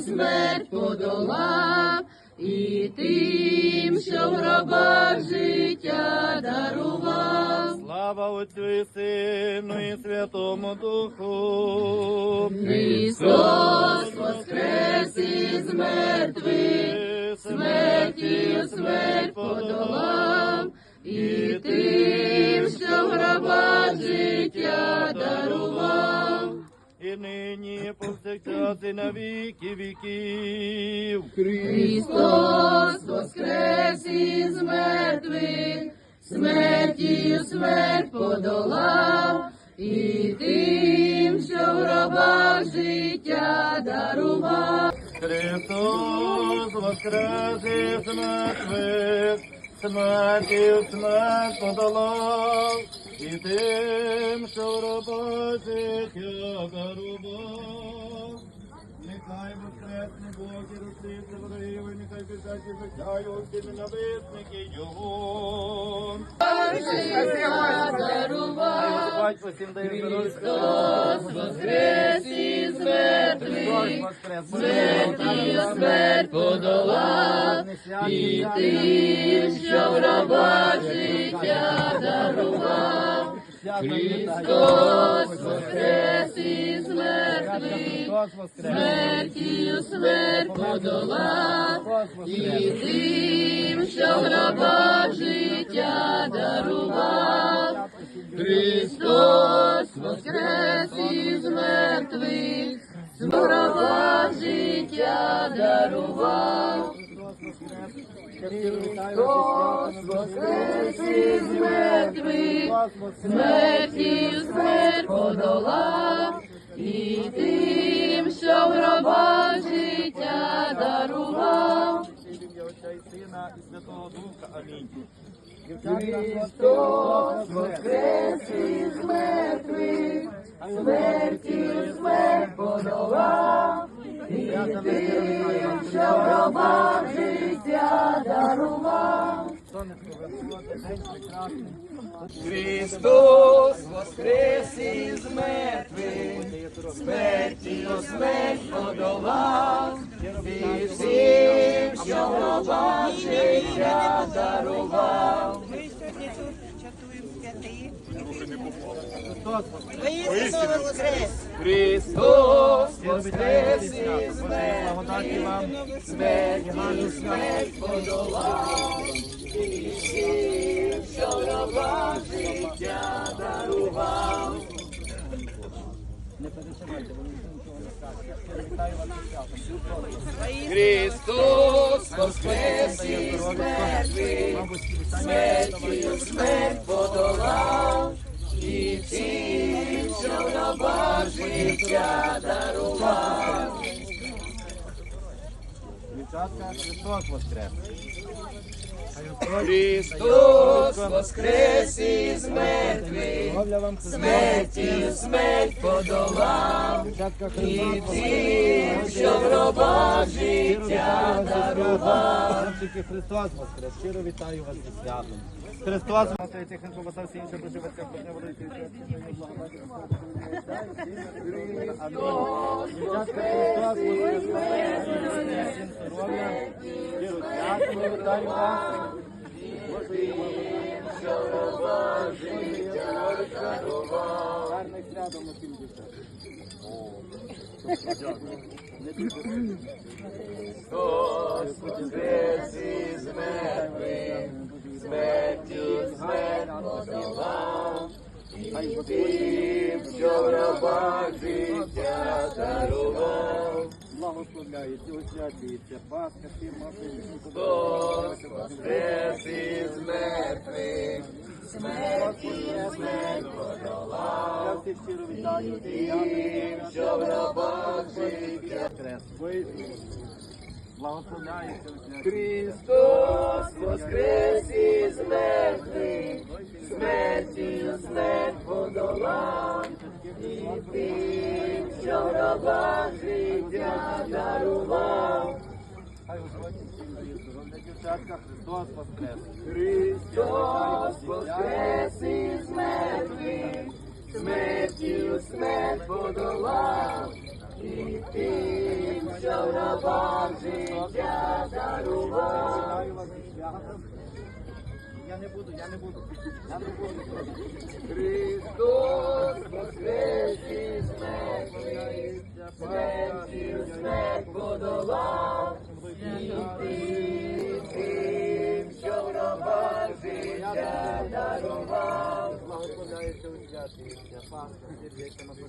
смерть подолав, і тим, що в гробах життя дарував. Слава Отцю і Сину і Святому Духу. Христос воскрес із мертвих, смертію смерть подолав, і тим, що в гробах життя дарував. І нині і повсякчас і на віки віків. Христос воскрес із мертвих, смертію смерть подолав, і тим, що в гробах життя дарував. Христос воскрес із мертвих, смертю смерть подолав, і тим, що розслідне вороги, нехай біжать життя його всі ненависники його. Батько всім дає Христос воскрес із мертвих, смертію смерть подолав, і тим, що в гробах життя дарував. Христос воскрес із мертвих, смертію смерть подолав, і тим, що в гробах життя дарував. Христос воскрес із мертвих, з гроба життя дарував. Христос воскрес із мертвих, смертію смерть подолав, і тим, що в гроба життя дарував. Святого Духа. Амінь. Христос воскрес із мертвих, смертію смерть подолав, і тим, що в гробах життя дарував. Христос воскрес із мертвих, смертю смерть подолав, і всім, що в я дарував. Воістину воскрес! Христос воскрес із смерть смертю смерть подолав, і всім, що гробах життя дарував. Христос воскрес із мертвих, смертю смерть подолав, і всім, що гробах життя дарував. Дівчатка, Христос воскрес. Христос воскрес із мертвих, смертю смерть подолав, і тим, що в гробах життя дарував. Христос воскрес. Щиро вітаю вас зі святом. Христос воскрес, тих не побажав всі інші проживаться, кожне водити. Гарних святом усім дівчатам. Христос воскрес із смерті смерть подолав, і тим, що в рабах життя дарував. Благословляється, освячується, Пасха, всім Христос воскрес із мертвих, смертю смерть подолав, Я всіх щиро вітаю, тим, що в гробах життя. Благословляється. Христос воскрес із мертвих, смертю смерть подолав, і тим, що життя дарував. Хай Господь всім дає здоров'я, дівчатка, Христос воскрес. Христос воскрес із мертвих, смертю смерть подолав, і тим, що в гробах життя дарував. Я не буду, я не буду. Я не буду. Христос воскрес із мертвих, смертю смерть подолав, і тим, що в гробах життя дарував. Благословляється у святі. Пасха, сердечко на таке.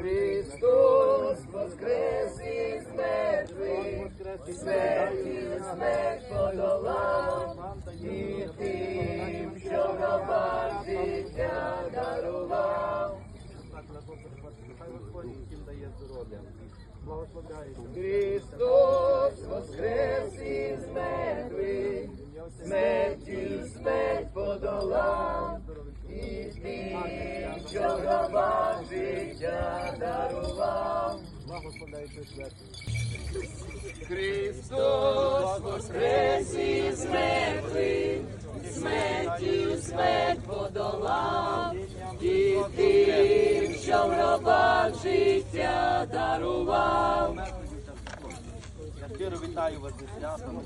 Христос воскрес із мертвих, смертю смерть подолав, і тим, що гробах життя дарував. Хай Господь всім дає здоров'я. Благословляється. Христос воскрес із мертвих, смертю смерть подолав, і тим, що в життя дарував. Христос воскрес із мертвих, смертю смерть подолав, і тим, що в життя дарував. Щиро вітаю вас зі святом.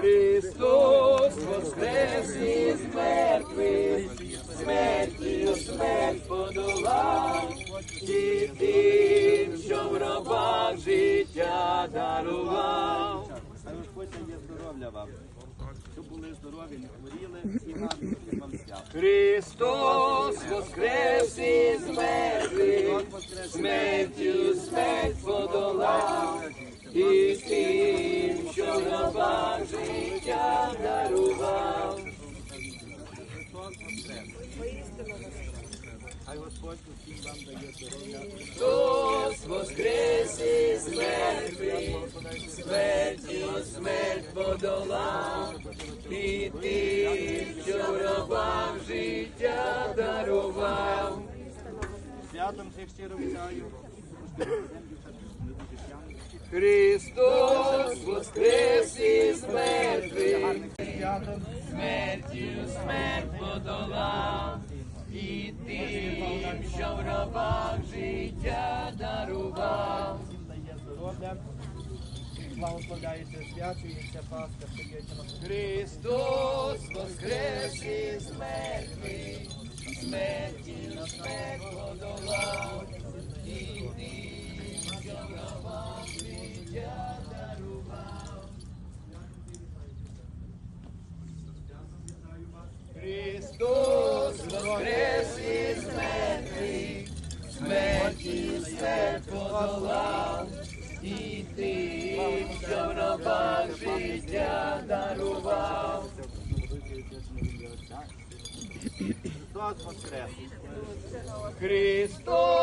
Христос воскрес із мертвих, смертю смерть подолав, і тим, що в гробах життя дарував. Господь дає здоров'я вам. Щоб були здорові, не хворіли і гарно всім вам свят. Христос воскрес із мертвих, смертю смерть подолав, і тим, що гробах життя дарував. Хай Господь усім вам дає здоров'я. Христос воскрес із мертвих, смертю смерть подолав, і тим, що в життя дарував. Святом всіх щиро вітаю. Христос воскрес із мертвих, смертю смерть подолав, і тим, що в гробах життя дарував. Благословляється свячується Пасха, сердечко на. Христос воскрес із мертвих, смертю смерть подолав, і тим, що в гробах життя дарував. Христос воскрес із мертвих, смертю смерть подолав, і тим, що в життя дарував. Христос воскрес. Христос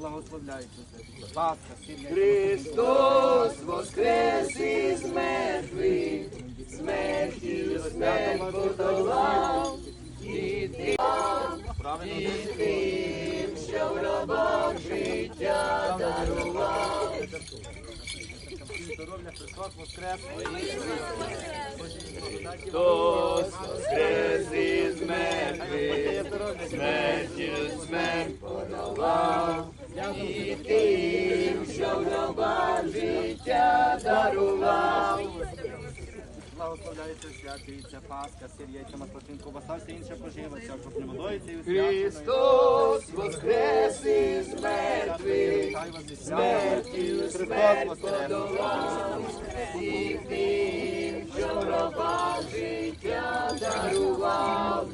Благословляється ласка, сім'я. Христос воскрес із мертвих, смертю смерть подолав, і тим, і тим, що в рабах життя дарував. Здоров'я Христос воскрес. Христос воскрес із мертвих, смертю смерть подолав, і тим, що в життя дарував. Благословляється, свячується Пасха, сир, яйця, масло, ковбаса, все інше поживо, вся крупне водою, і. Христос воскрес із мертвих, смертю смерть подолав, і тим, що життя дарував.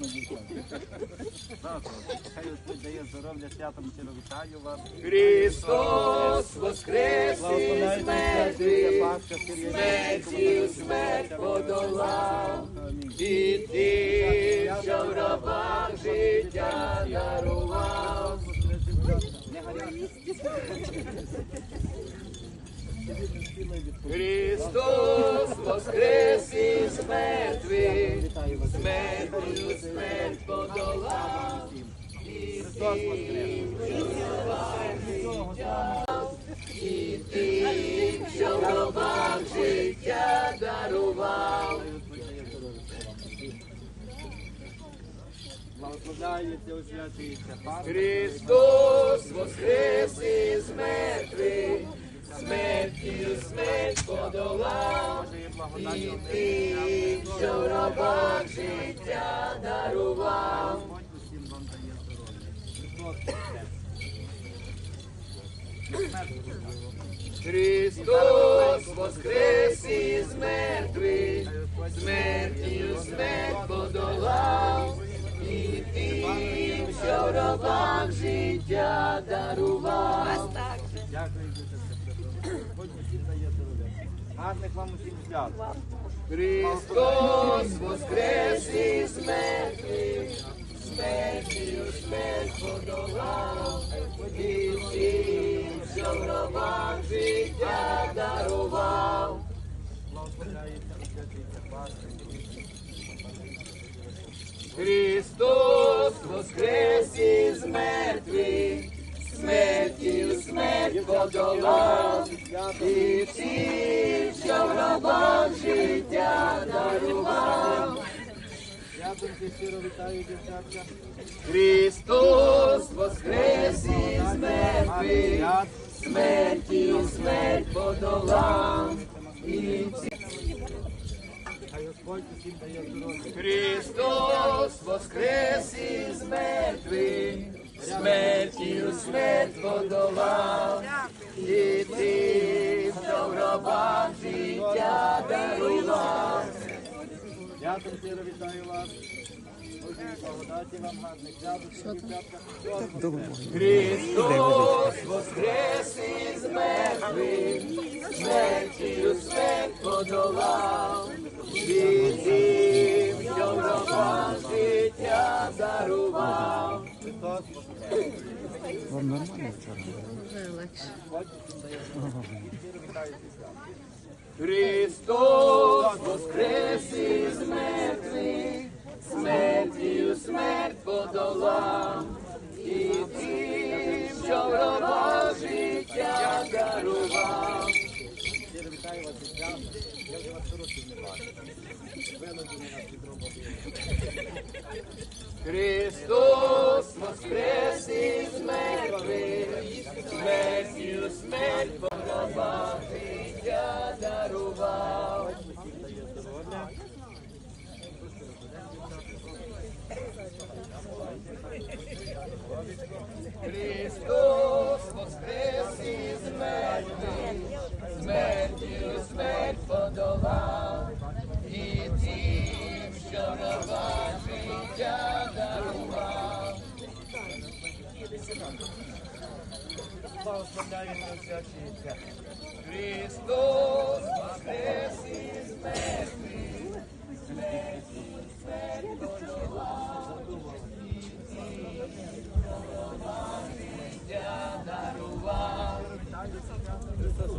Хай Господь дає здоров'я, святом щиро вітаю вас. Христос воскрес із яйця, смертю смерть подолав, і тим, що в гробах життя дарував. Не гаряче. Христос воскрес із мертвих, смертю смерть подолав, і Христос воскрес. тим, що в гробах життя дарував. Благословляється, освячується. Христос воскрес із мертвих, смертю смерть подолав, і тим, що в гробах життя дарував. Христос воскрес. із мертвих, смертю смерть подолав, і тим, що в гробах життя дарував. Дякую, Ісусе Христос. Господь усім дає здоров'я. Гарних вам усім свят. Христос воскрес із мертвих, смертю смерть подолав, і тим, що в гробах життя дарував. Христос воскрес із мертвих, смертю смерть подолав, і тим, що в гробах життя дарував. Дякую, щиро вітаю, дівчатка. Христос воскрес із мертвих, свят. смертю смерть подолав, і здоров'я. Христос воскрес із мертвих, смертю смерть подолав, і в гробах життя дарував. Дякую, щиро вітаю вас. Христос воскрес із мертвих, смертю смерть подолав, Вам нормально вчора? Вітаю дівчатка. Христос воскрес із мертвих, смертю смерть подолав, і тим, що в життя дарував. Щиро вас, дівчатка. Я вже вас років не бачу. Винуждений нас від роботи. Христос І освячується. Христос воскрес із мертвих, дарував. Христос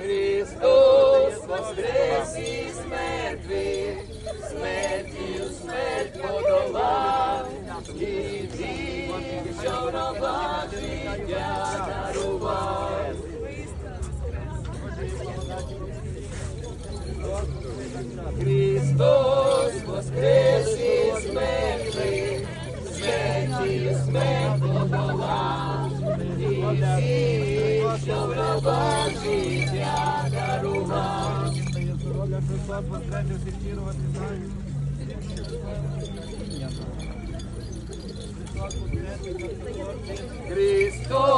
Христос воскрес. Із мертвих, смертю смерть подолав, і тим, що в життя дарував. Христос щиро вас вітаю. Христос